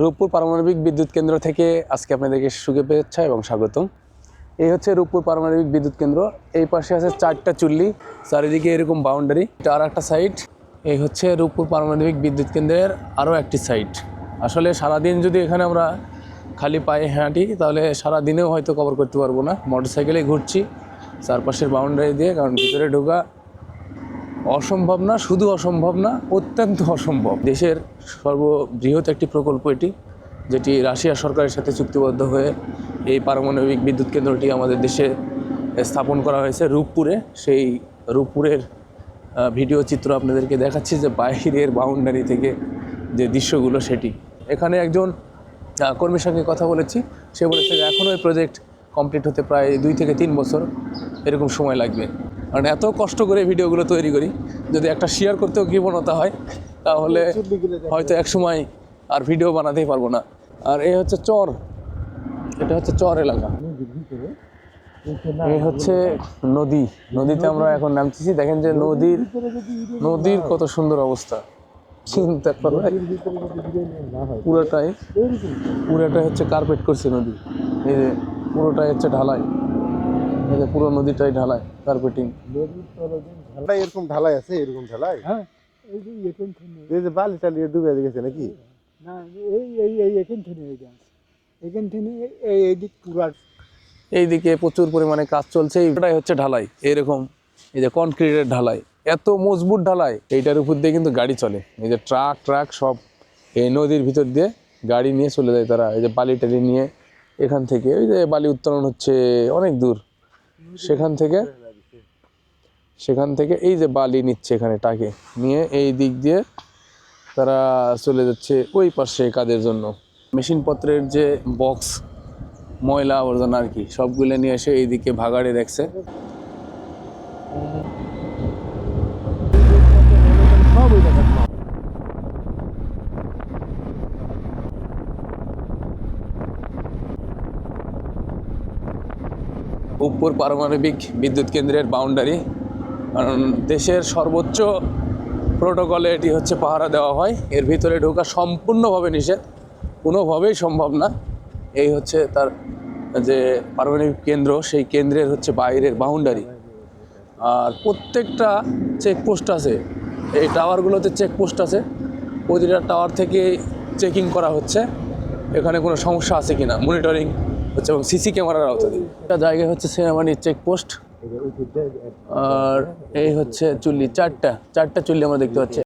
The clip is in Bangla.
রূপপুর পারমাণবিক বিদ্যুৎ কেন্দ্র থেকে আজকে আপনাদেরকে সুখে শুভেচ্ছা এবং স্বাগতম। এই হচ্ছে রূপপুর পারমাণবিক বিদ্যুৎ কেন্দ্র। এই পাশে আছে চারটা চুল্লি, চারিদিকে এরকম বাউন্ডারি আর একটা সাইড এই হচ্ছে রূপপুর পারমাণবিক বিদ্যুৎ কেন্দ্রের আরও একটি সাইট আসলে সারাদিন যদি এখানে আমরা খালি পায়ে হাঁটি, তাহলে সারা দিনেও হয়তো কভার করতে পারব না। মোটর সাইকেলে ঘুরছি, চারপাশের বাউন্ডারি দিয়ে, কারণ ভিতরে ঢোকা অসম্ভব না, শুধু অসম্ভব না, অত্যন্ত অসম্ভব। দেশের সর্ববৃহৎ একটি প্রকল্প এটি, যেটি রাশিয়া সরকারের সাথে চুক্তিবদ্ধ হয়ে এই পারমাণবিক বিদ্যুৎ কেন্দ্রটি আমাদের দেশে স্থাপন করা হয়েছে রূপপুরে। সেই রূপপুরের ভিডিও চিত্র আপনাদেরকে দেখাচ্ছি যে বাইরের বাউন্ডারি থেকে যে দৃশ্যগুলো সেটি। এখানে একজন কর্মীর সঙ্গে কথা বলেছি। সে বলেছে যে এখনও এই প্রজেক্ট কমপ্লিট হতে প্রায় দুই থেকে তিন বছর, এরকম সময় লাগবে। কারণ এত কষ্ট করে ভিডিওগুলো তৈরি করি, যদি একটা শেয়ার করতেও কৃপণতা হয়, তাহলে হয়তো এক সময় আর ভিডিও বানাতেই পারব না। আর এই হচ্ছে চর, এটা হচ্ছে চর এলাকা। এই হচ্ছে নদী, নদীতে আমরা এখন নামতেছি। দেখেন যে নদীর নদীর কত সুন্দর অবস্থা। চিন্তা পুরোটাই পুরোটাই হচ্ছে কার্পেট করছে নদী। এই যে পুরোটাই হচ্ছে ঢালাই। পুরো নদীটাই ঢালাই কার্পেটিং ঢালাই এরকম ঢালাই আছে? এরকম ঢালাই? হ্যাঁ এই যে এখান থেকে। এই যে বালি টালি ডুবে গেছে নাকি? না এই এই এই এখান থেকে এইটা এখান থেকে এই এদিক পুরা এইদিকে প্রচুর পরিমাণে কাজ চলছে। এইটাই হচ্ছে ঢালাই এরকম। এই যে কনক্রিটের ঢালাই এত মজবুত ঢালাই। এইটার উপর দিয়ে কিন্তু গাড়ি চলে। এই যে ট্রাক ট্রাক সব এই নদীর ভিতর দিয়ে গাড়ি নিয়ে চলে যায় তারা। এই যে বালি টালি নিয়ে এখান থেকে। ওই যে বালি উত্তোলন হচ্ছে অনেক দূর। সেখান থেকে সেখান থেকে এই যে বালি নিচ্ছে এখানে টাকে, নিয়ে এই দিক দিয়ে তারা চলে যাচ্ছে ওই পাশে কাজের জন্য। মেশিনপত্রের যে বক্স ময়লা আবর্জনা আর কি, সবগুলো নিয়ে এসে এইদিকে ভাগাড়ে রাখছে সব ওই জায়গা উপর পারমাণবিক বিদ্যুৎ কেন্দ্রের বাউন্ডারি কারণ দেশের সর্বোচ্চ প্রোটোকলে এটি হচ্ছে পাহারা দেওয়া হয়। এর ভিতরে ঢোকা সম্পূর্ণভাবে নিষেধ, কোনোভাবেই সম্ভব না। এই হচ্ছে তার যে পারমাণবিক কেন্দ্র, সেই কেন্দ্রের হচ্ছে বাইরের বাউন্ডারি আর প্রত্যেকটা চেকপোস্ট আছে, এই টাওয়ারগুলোতে চেকপোস্ট আছে। প্রতিটা টাওয়ার থেকে চেকিং করা হচ্ছে, এখানে কোনো সমস্যা আছে কিনা মনিটরিং হচ্ছে এবং সিসি ক্যামেরার আওতাধীন একটা জায়গায় হচ্ছে সেনাবাহিনীর চেকপোস্ট আর এই হচ্ছে চুল্লি, চারটা চারটা চুল্লি আমরা দেখতে পাচ্ছি।